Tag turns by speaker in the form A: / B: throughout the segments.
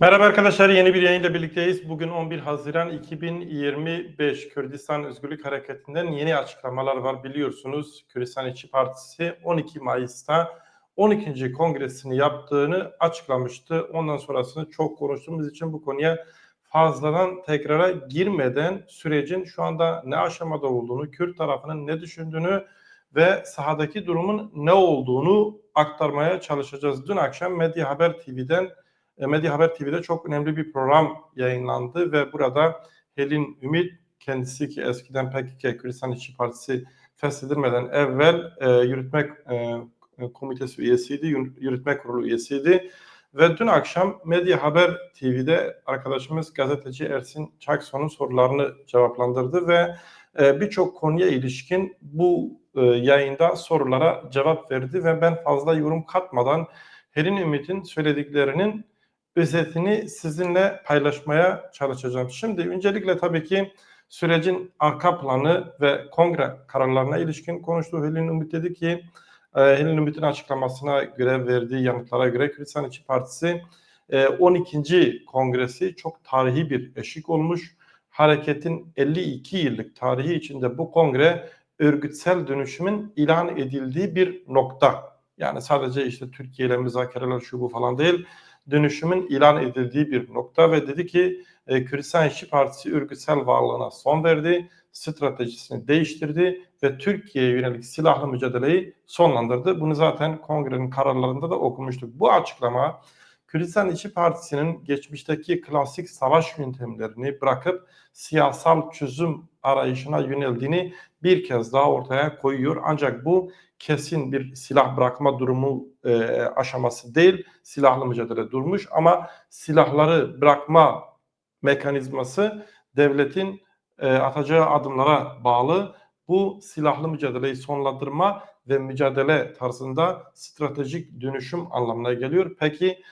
A: Merhaba arkadaşlar, yeni bir yayınla birlikteyiz. Bugün 11 Haziran 2025 Kürdistan Özgürlük Hareketi'nden yeni açıklamalar var. Biliyorsunuz Kürdistan İşçi Partisi 12 Mayıs'ta 12. kongresini yaptığını açıklamıştı. Ondan sonrasını çok konuştuğumuz için bu konuya fazladan tekrara girmeden sürecin şu anda ne aşamada olduğunu, Kürt tarafının ne düşündüğünü ve sahadaki durumun ne olduğunu aktarmaya çalışacağız. Dün akşam Medya Haber TV'den Medya Haber TV'de çok önemli bir program yayınlandı ve burada Helin Ümit kendisi ki eskiden PKK Kürdistan İşçi Partisi feshedilmeden evvel e, yürütmek e, komitesi üyesiydi, yürütme kurulu üyesiydi. Ve dün akşam Medya Haber TV'de arkadaşımız gazeteci Ersin Çakson'un sorularını cevaplandırdı ve e, birçok konuya ilişkin bu e, yayında sorulara cevap verdi ve ben fazla yorum katmadan Helin Ümit'in söylediklerinin özetini sizinle paylaşmaya çalışacağım. Şimdi öncelikle tabii ki sürecin arka planı ve kongre kararlarına ilişkin konuştuğu Helin Ümit dedi ki e, Helin Ümit'in açıklamasına göre verdiği yanıtlara göre Kürdistan İşçi Partisi 12. E, kongresi çok tarihi bir eşik olmuş. Hareketin 52 yıllık tarihi içinde bu kongre örgütsel dönüşümün ilan edildiği bir nokta. Yani sadece işte Türkiye ile müzakereler şu bu falan değil dönüşümün ilan edildiği bir nokta ve dedi ki e, Kürdistan İşçi Partisi örgütsel varlığına son verdi, stratejisini değiştirdi ve Türkiye'ye yönelik silahlı mücadeleyi sonlandırdı. Bunu zaten kongrenin kararlarında da okumuştuk. Bu açıklama Kürdistan İşçi Partisi'nin geçmişteki klasik savaş yöntemlerini bırakıp siyasal çözüm arayışına yöneldiğini bir kez daha ortaya koyuyor. Ancak bu kesin bir silah bırakma durumu e, aşaması değil. Silahlı mücadele durmuş ama silahları bırakma mekanizması devletin e, atacağı adımlara bağlı. Bu silahlı mücadeleyi sonlandırma ve mücadele tarzında stratejik dönüşüm anlamına geliyor. Peki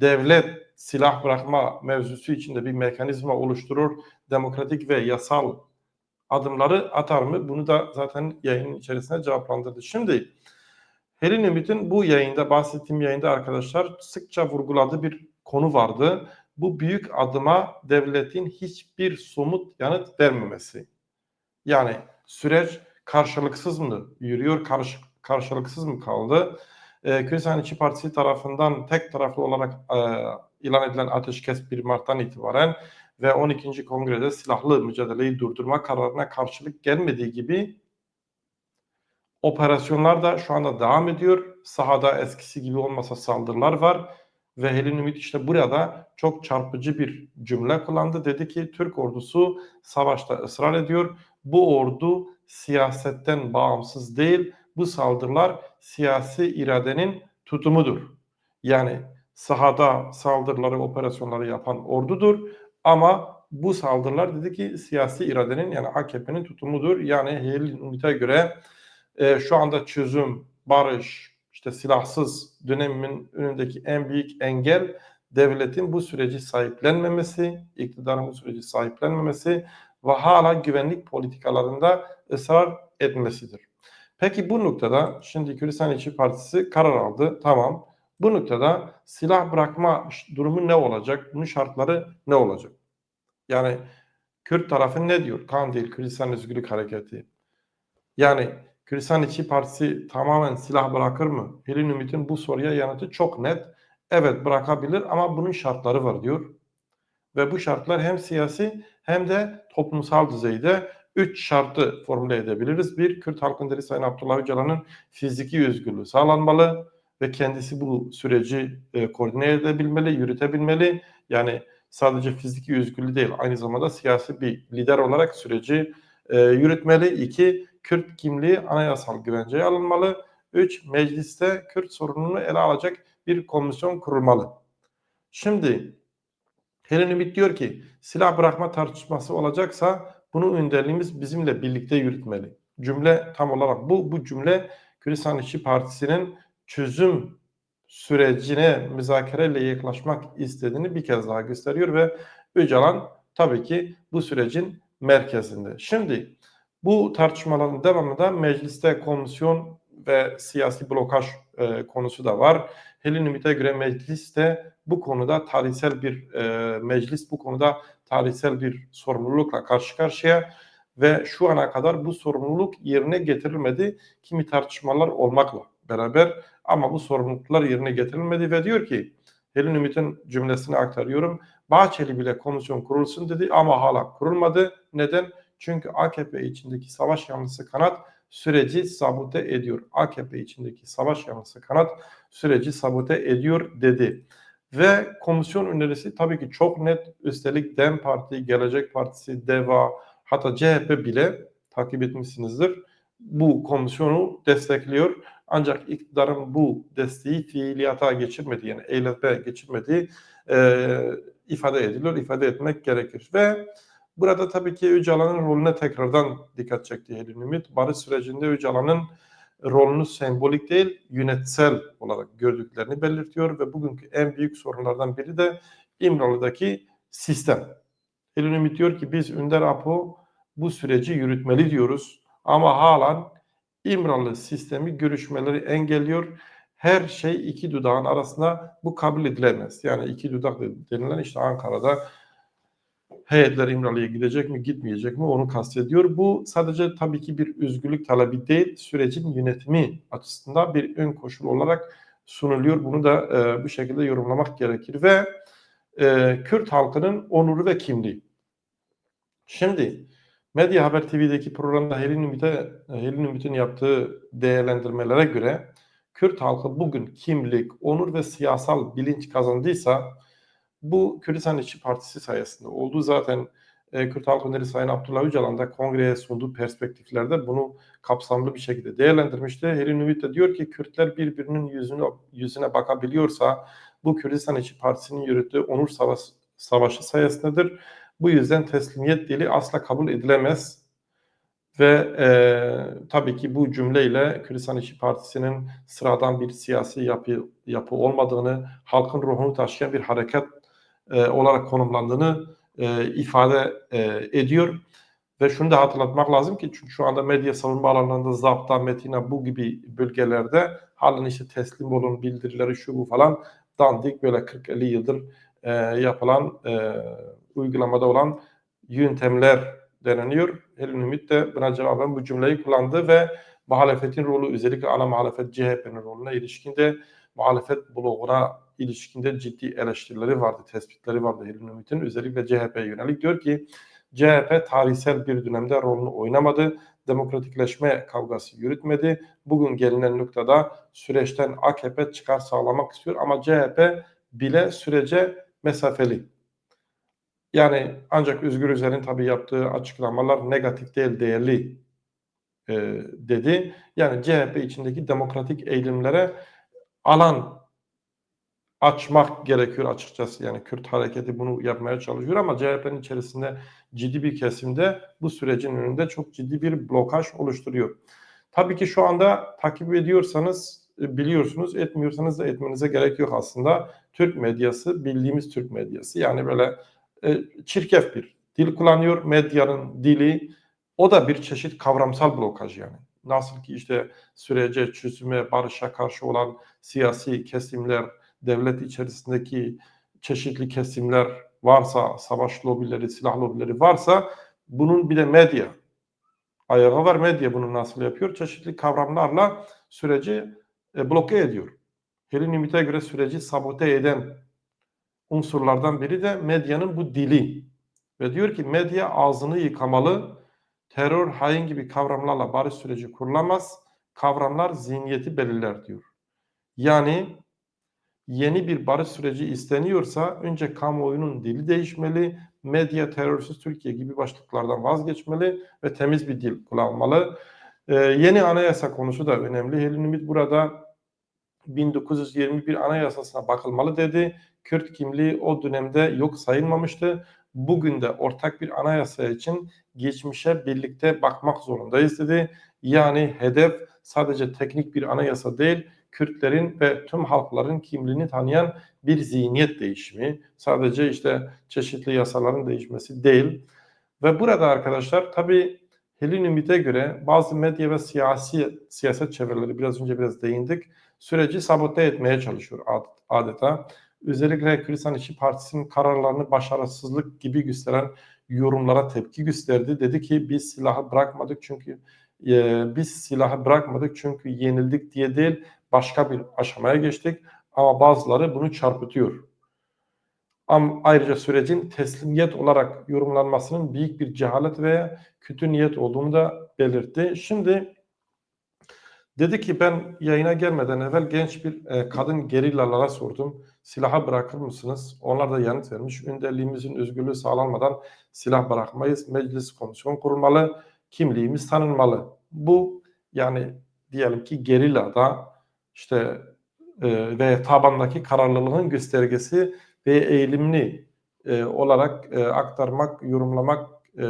A: devlet silah bırakma mevzusu içinde bir mekanizma oluşturur, demokratik ve yasal adımları atar mı? Bunu da zaten yayının içerisinde cevaplandırdı. Şimdi Helin Ümit'in bu yayında, bahsettiğim yayında arkadaşlar sıkça vurguladığı bir konu vardı. Bu büyük adıma devletin hiçbir somut yanıt vermemesi. Yani süreç karşılıksız mı yürüyor, karşı, karşılıksız mı kaldı? Ee, Kürdistan İşçi Partisi tarafından tek taraflı olarak e, ilan edilen ateşkes 1 Mart'tan itibaren ve 12. Kongrede silahlı mücadeleyi durdurma kararına karşılık gelmediği gibi operasyonlar da şu anda devam ediyor. Sahada eskisi gibi olmasa saldırılar var ve Helin Ümit işte burada çok çarpıcı bir cümle kullandı. Dedi ki Türk ordusu savaşta ısrar ediyor. Bu ordu siyasetten bağımsız değil. Bu saldırılar siyasi iradenin tutumudur. Yani sahada saldırıları, operasyonları yapan ordudur ama bu saldırılar dedi ki siyasi iradenin yani AKP'nin tutumudur. Yani Helin Ümit'e göre e, şu anda çözüm, barış, işte silahsız dönemin önündeki en büyük engel devletin bu süreci sahiplenmemesi, iktidarın bu süreci sahiplenmemesi ve hala güvenlik politikalarında ısrar etmesidir. Peki bu noktada şimdi Kürdistan İşçi Partisi karar aldı. Tamam. Bu noktada silah bırakma durumu ne olacak? Bunun şartları ne olacak? Yani Kürt tarafı ne diyor? Kandil, Kürdistan Özgürlük Hareketi. Yani Kürdistan İşçi Partisi tamamen silah bırakır mı? Helin Ümit'in bu soruya yanıtı çok net. Evet bırakabilir ama bunun şartları var diyor. Ve bu şartlar hem siyasi hem de toplumsal düzeyde üç şartı formüle edebiliriz. Bir, Kürt halkın lideri Sayın Abdullah Öcalan'ın fiziki özgürlüğü sağlanmalı ve kendisi bu süreci e, koordine edebilmeli, yürütebilmeli. Yani sadece fiziki özgürlüğü değil, aynı zamanda siyasi bir lider olarak süreci e, yürütmeli. İki, Kürt kimliği anayasal güvenceye alınmalı. Üç, mecliste Kürt sorununu ele alacak bir komisyon kurulmalı. Şimdi Helen Ümit diyor ki silah bırakma tartışması olacaksa bunu önderliğimiz bizimle birlikte yürütmeli. Cümle tam olarak bu. Bu cümle Kürdistan İşçi Partisi'nin çözüm sürecine müzakereyle yaklaşmak istediğini bir kez daha gösteriyor ve Öcalan tabii ki bu sürecin merkezinde. Şimdi bu tartışmaların devamında mecliste komisyon ve siyasi blokaj e, konusu da var. Helin Ümit'e göre mecliste bu konuda tarihsel bir e, meclis bu konuda tarihsel bir sorumlulukla karşı karşıya ve şu ana kadar bu sorumluluk yerine getirilmedi. Kimi tartışmalar olmakla beraber ama bu sorumluluklar yerine getirilmedi ve diyor ki Helin Ümit'in cümlesini aktarıyorum. Bahçeli bile komisyon kurulsun dedi ama hala kurulmadı. Neden? Çünkü AKP içindeki savaş yanlısı kanat süreci sabote ediyor. AKP içindeki savaş yanlısı kanat süreci sabote ediyor dedi. Ve komisyon önerisi tabii ki çok net. Üstelik DEM Parti, Gelecek Partisi, DEVA hatta CHP bile takip etmişsinizdir. Bu komisyonu destekliyor. Ancak iktidarın bu desteği fiiliyata geçirmediği yani eylete geçirmediği e, ifade ediliyor. ifade etmek gerekir. Ve burada tabii ki Öcalan'ın rolüne tekrardan dikkat çekti Helin Ümit. Barış sürecinde Öcalan'ın rolünü sembolik değil yönetsel olarak gördüklerini belirtiyor ve bugünkü en büyük sorunlardan biri de İmralı'daki sistem. Helin Ümit diyor ki biz Ünder Apo bu süreci yürütmeli diyoruz ama halen İmralı sistemi görüşmeleri engelliyor. Her şey iki dudağın arasında bu kabul edilemez. Yani iki dudak denilen işte Ankara'da heyetler İmralı'ya gidecek mi gitmeyecek mi onu kastediyor. Bu sadece tabii ki bir özgürlük talebi değil sürecin yönetimi açısından bir ön koşul olarak sunuluyor. Bunu da e, bu şekilde yorumlamak gerekir ve e, Kürt halkının onuru ve kimliği. Şimdi Medya Haber TV'deki programda Helin Ümit'e Helin Ümit'in yaptığı değerlendirmelere göre Kürt halkı bugün kimlik, onur ve siyasal bilinç kazandıysa bu Kürdistan İşçi Partisi sayesinde oldu. Zaten e, Kürt Halk Öneri Sayın Abdullah Öcalan da kongreye sunduğu perspektiflerde bunu kapsamlı bir şekilde değerlendirmişti. Helin Ümit de diyor ki Kürtler birbirinin yüzüne, yüzüne bakabiliyorsa bu Kürdistan İşçi Partisi'nin yürüttüğü onur savaş, savaşı sayesindedir. Bu yüzden teslimiyet dili asla kabul edilemez. Ve e, tabii ki bu cümleyle Kürdistan İşçi Partisi'nin sıradan bir siyasi yapı, yapı olmadığını, halkın ruhunu taşıyan bir hareket e, olarak konumlandığını e, ifade e, ediyor. Ve şunu da hatırlatmak lazım ki çünkü şu anda medya savunma alanlarında Zapta, Metina bu gibi bölgelerde halen işte teslim olun bildirileri şu bu falan dandik böyle 40-50 yıldır e, yapılan e, uygulamada olan yöntemler deneniyor. Helin Ümit de buna cevaben bu cümleyi kullandı ve muhalefetin rolü özellikle ana muhalefet CHP'nin rolüne ilişkinde muhalefet bloğuna ilişkinde ciddi eleştirileri vardı, tespitleri vardı Helin Ümit'in. Özellikle CHP'ye yönelik diyor ki CHP tarihsel bir dönemde rolünü oynamadı, demokratikleşme kavgası yürütmedi. Bugün gelinen noktada süreçten AKP çıkar sağlamak istiyor ama CHP bile sürece mesafeli. Yani ancak Özgür Özel'in tabii yaptığı açıklamalar negatif değil, değerli e, dedi. Yani CHP içindeki demokratik eğilimlere alan açmak gerekiyor açıkçası. Yani Kürt hareketi bunu yapmaya çalışıyor ama CHP'nin içerisinde ciddi bir kesimde bu sürecin önünde çok ciddi bir blokaj oluşturuyor. Tabii ki şu anda takip ediyorsanız e, biliyorsunuz, etmiyorsanız da etmenize gerek yok aslında. Türk medyası, bildiğimiz Türk medyası yani böyle e, çirkef bir dil kullanıyor. Medyanın dili o da bir çeşit kavramsal blokaj yani. Nasıl ki işte sürece, çözüme, barışa karşı olan siyasi kesimler, devlet içerisindeki çeşitli kesimler varsa, savaş lobileri, silah lobileri varsa bunun bir de medya ayağı var. Medya bunu nasıl yapıyor? Çeşitli kavramlarla süreci e, bloke ediyor. Helin Ümit'e göre süreci sabote eden unsurlardan biri de medyanın bu dili. Ve diyor ki medya ağzını yıkamalı, terör, hain gibi kavramlarla barış süreci kurulamaz, kavramlar zihniyeti belirler diyor. Yani yeni bir barış süreci isteniyorsa önce kamuoyunun dili değişmeli, medya terörsüz Türkiye gibi başlıklardan vazgeçmeli ve temiz bir dil kullanmalı. Ee, yeni anayasa konusu da önemli. Helin Ümit burada 1921 anayasasına bakılmalı dedi. Kürt kimliği o dönemde yok sayılmamıştı. Bugün de ortak bir anayasa için geçmişe birlikte bakmak zorundayız dedi. Yani hedef sadece teknik bir anayasa değil, Kürtlerin ve tüm halkların kimliğini tanıyan bir zihniyet değişimi. Sadece işte çeşitli yasaların değişmesi değil. Ve burada arkadaşlar tabii Helin Ümit'e göre bazı medya ve siyasi siyaset çevreleri biraz önce biraz değindik. Süreci sabote etmeye çalışıyor adeta. özellikle Kürdistan İşçi Partisi'nin kararlarını başarısızlık gibi gösteren yorumlara tepki gösterdi. Dedi ki biz silahı bırakmadık çünkü e, biz silahı bırakmadık çünkü yenildik diye değil başka bir aşamaya geçtik ama bazıları bunu çarpıtıyor. Am ayrıca sürecin teslimiyet olarak yorumlanmasının büyük bir cehalet ve kötü niyet olduğunu da belirtti. Şimdi dedi ki ben yayına gelmeden evvel genç bir e, kadın gerillalara sordum. Silahı bırakır mısınız? Onlar da yanıt vermiş. Önderliğimizin özgürlüğü sağlanmadan silah bırakmayız. Meclis komisyon kurulmalı. Kimliğimiz tanınmalı. Bu yani diyelim ki gerillada işte e, ve tabandaki kararlılığın göstergesi ve eğilimli e, olarak e, aktarmak, yorumlamak e,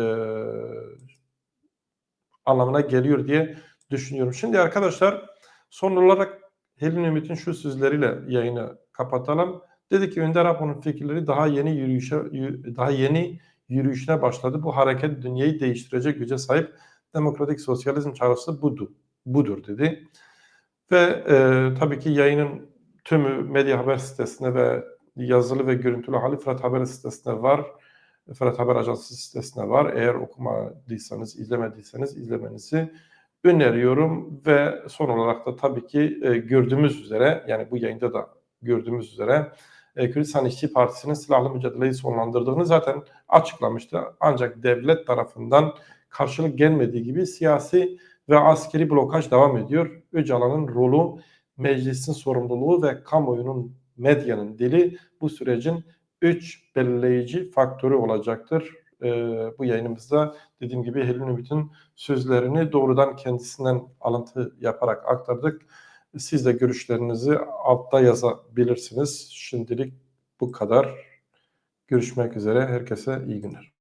A: anlamına geliyor diye düşünüyorum. Şimdi arkadaşlar son olarak Helin Ümit'in şu sözleriyle yayını kapatalım. Dedi ki Önder Apo'nun fikirleri daha yeni yürüyüşe daha yeni yürüyüşüne başladı. Bu hareket dünyayı değiştirecek güce sahip demokratik sosyalizm çağrısı budur, budur dedi. Ve e, tabii ki yayının tümü medya haber sitesine ve yazılı ve görüntülü hali Fırat Haber sitesine var. Fırat Haber Ajansı sitesine var. Eğer okumadıysanız, izlemediyseniz izlemenizi öneriyorum ve son olarak da tabii ki e, gördüğümüz üzere yani bu yayında da gördüğümüz üzere e, Kürdistan İşçi Partisi'nin silahlı mücadeleyi sonlandırdığını zaten açıklamıştı. Ancak devlet tarafından karşılık gelmediği gibi siyasi ve askeri blokaj devam ediyor. Öcalan'ın rolü, meclisin sorumluluğu ve kamuoyunun, medyanın dili bu sürecin üç belirleyici faktörü olacaktır. Ee, bu yayınımızda dediğim gibi Helin Ümit'in sözlerini doğrudan kendisinden alıntı yaparak aktardık. Siz de görüşlerinizi altta yazabilirsiniz. Şimdilik bu kadar. Görüşmek üzere. Herkese iyi günler.